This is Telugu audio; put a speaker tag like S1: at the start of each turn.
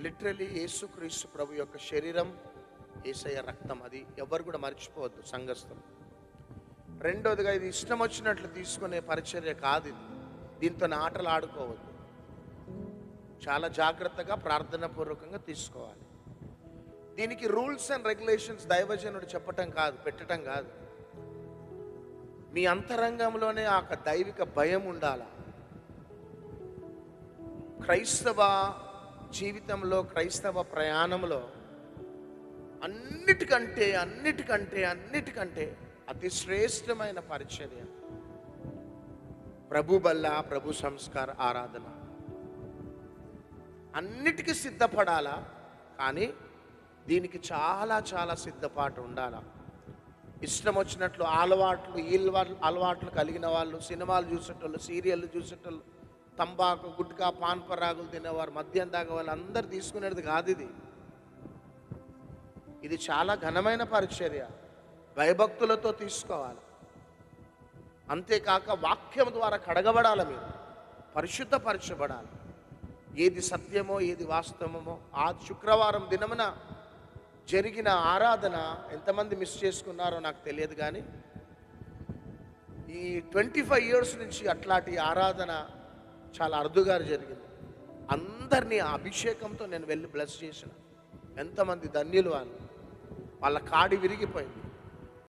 S1: లిటరలీ యేసుక్రీస్తు ప్రభు యొక్క శరీరం ఏసయ్య రక్తం అది. ఎవరు కూడా మర్చిపోవద్దు సంఘస్థం. రెండోదిగా ఇది ఇష్టం వచ్చినట్లు తీసుకునే పరిచర్య కాదు ఇది. దీంతో ఆటలు ఆడుకోవద్దు. చాలా జాగ్రత్తగా ప్రార్థనాపూర్వకంగా తీసుకోవాలి. దీనికి రూల్స్ అండ్ రెగ్యులేషన్స్ దైవజనుడు చెప్పటం కాదు పెట్టటం కాదు. మీ అంతరంగంలోనే ఆ దైవిక భయం ఉండాలా? క్రైస్తవ జీవితంలో క్రైస్తవ ప్రయాణంలో అన్నిటికంటే అన్నిటికంటే అన్నిటికంటే అతి శ్రేష్టమైన పరిచర్య. ప్రభు బల్ల ప్రభు సంస్కార ఆరాధన. అన్నిటికీ సిద్ధపడాలా? కానీ దీనికి చాలా చాలా సిద్ధపాటు ఉండాలా? ఇష్టం వచ్చినట్లు అలవాట్లు ఈ అలవాట్లు కలిగిన వాళ్ళు సినిమాలు చూసేటోళ్ళు సీరియళ్ళు చూసేటోళ్ళు తంబాకు గుట్కా పాన్ పరాగులు తినేవారు. మద్యం తాగే వాళ్ళు అందరు తీసుకునేది కాదు ఇది. ఇది చాలా ఘనమైన పరిచర్య. భయభక్తులతో తీసుకోవాలి. అంతేకాక వాక్యం ద్వారా కడగబడాలి మీరు. పరిశుద్ధపరచబడాలి. ఏది సత్యమో ఏది వాస్తవమో ఆ శుక్రవారం దినమున జరిగిన ఆరాధన ఎంతమంది మిస్ చేసుకున్నారో నాకు తెలియదు కానీ ఈ ట్వంటీ ఫైవ్ ఇయర్స్ నుంచి అట్లాంటి ఆరాధన చాలా అరుదుగా జరిగింది. అందరినీ ఆ అభిషేకంతో నేను వెళ్ళి బ్లెస్ చేసిన. ఎంతమంది ధన్యులు వాళ్ళు. వాళ్ళ కాడి విరిగిపోయింది.